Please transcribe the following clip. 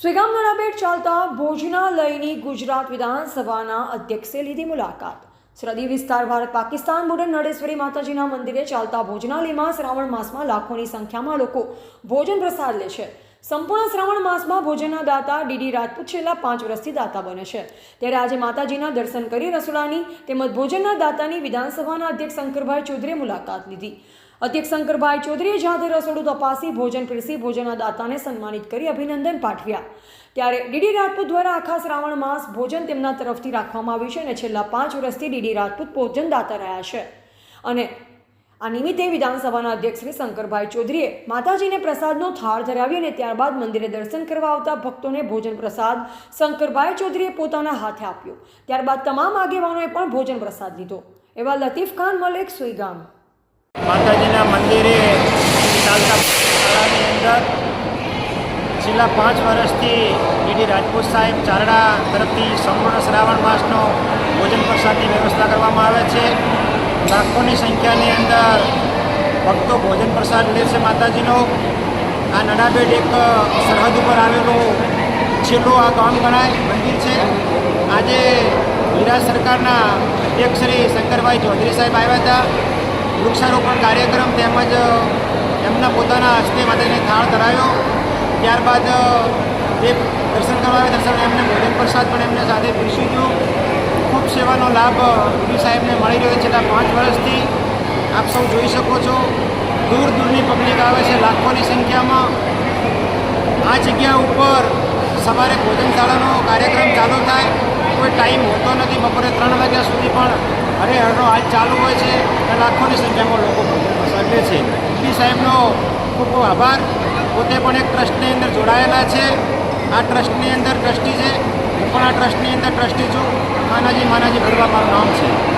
સ્વીગામ નડાબેટ ચાલતા ભોજનાલયની ગુજરાત વિધાનસભાના અધ્યક્ષે લીધી મુલાકાત. સરહદી વિસ્તાર ભારત પાકિસ્તાન બોર્ડર નડેશ્વરી માતાજીના મંદિરે ચાલતા ભોજનાલયમાં શ્રાવણ માસમાં લાખોની સંખ્યામાં લોકો ભોજન પ્રસાદ લે છે. સંપૂર્ણ શ્રાવણ માસમાં ભોજનના દાતા ડીડી રાજપૂત છેલ્લા પાંચ વર્ષથી દાતા બને છે. ત્યારે આજે માતાજીના દર્શન કરી રસોડાની તેમજ ભોજનના દાતાની વિધાનસભાના અધ્યક્ષ શંકરભાઈ ચૌધરીએ મુલાકાત લીધી. અધ્યક્ષ શંકરભાઈ ચૌધરીએ જાતે રસોડું તપાસી, ભોજન પીરસી, ભોજનના દાતાને સન્માનિત કરી અભિનંદન પાઠવ્યા. ત્યારે ડીડી રાજપૂત દ્વારા આખા શ્રાવણ માસ ભોજન તેમના તરફથી રાખવામાં આવ્યું છે અને છેલ્લા પાંચ વર્ષથી ડીડી રાજપૂત ભોજન દાતા રહ્યા છે. અને આ નિમિત્તે વિધાનસભાના અધ્યક્ષ શ્રી શંકરભાઈ ચૌધરીએ માતાજીને પ્રસાદનો થાળ ધરાવી અને ત્યારબાદ મંદિરે દર્શન કરવા આવતા ભક્તોને ભોજન પ્રસાદ શંકરભાઈ ચૌધરીએ પોતાના હાથે આપ્યો. ત્યારબાદ તમામ આગેવાનોએ પણ ભોજન પ્રસાદ લીધો. એવા લતીફ ખાન, મલેક, સુઈગામ. માતાજીના મંદિરે અંદર છેલ્લા પાંચ વર્ષથી ડીડી રાજપૂત સાહેબ ચારડા તરફથી સંપૂર્ણ શ્રાવણ માસનો ભોજન પ્રસાદની વ્યવસ્થા કરવામાં આવે છે. લાખોની સંખ્યાની અંદર ભક્તો ભોજન પ્રસાદ લે છે માતાજીનો. આ નડાબેટ એક સરહદ ઉપર આવેલો છેલ્લો આ ગામ ગણાય, મંદિર છે. આજે ગુજરાત સરકારના અધ્યક્ષ શ્રી શંકરભાઈ ચૌધરી સાહેબ આવ્યા હતા. વૃક્ષારોપણ કાર્યક્રમ તેમજ એમના પોતાના હસ્તે માતાજીને થાળ ધરાવ્યો ત્યારબાદ જે દર્શન કરવા આવ્યા દર્શન એમને ભોજન પ્રસાદ પણ એમને સાથે પીરસ્યું સેવાનો લાભ મોદી સાહેબને મળી રહ્યો છે. છેલ્લા પાંચ વર્ષથી આપ સૌ જોઈ શકો છો, દૂર દૂરની પબ્લિક આવે છે લાખોની સંખ્યામાં. આ જગ્યા ઉપર સવારે ભોજનશાળાનો કાર્યક્રમ ચાલુ થાય. કોઈ ટાઈમ હોતો નથી, બપોરે ત્રણ વાગ્યા સુધી પણ હરે હરનો હાલ ચાલુ હોય છે અને લાખોની સંખ્યામાં લોકો સર્જે છે. મોદી સાહેબનો ખૂબ ખૂબ આભાર. પોતે પણ એક ટ્રસ્ટની અંદર જોડાયેલા છે. આ ટ્રસ્ટની અંદર ટ્રસ્ટી છે. પણ આ ટ્રસ્ટની અંદર ટ્રસ્ટી છું. માનાજી માનાજી ભરવા મારું નામ છે.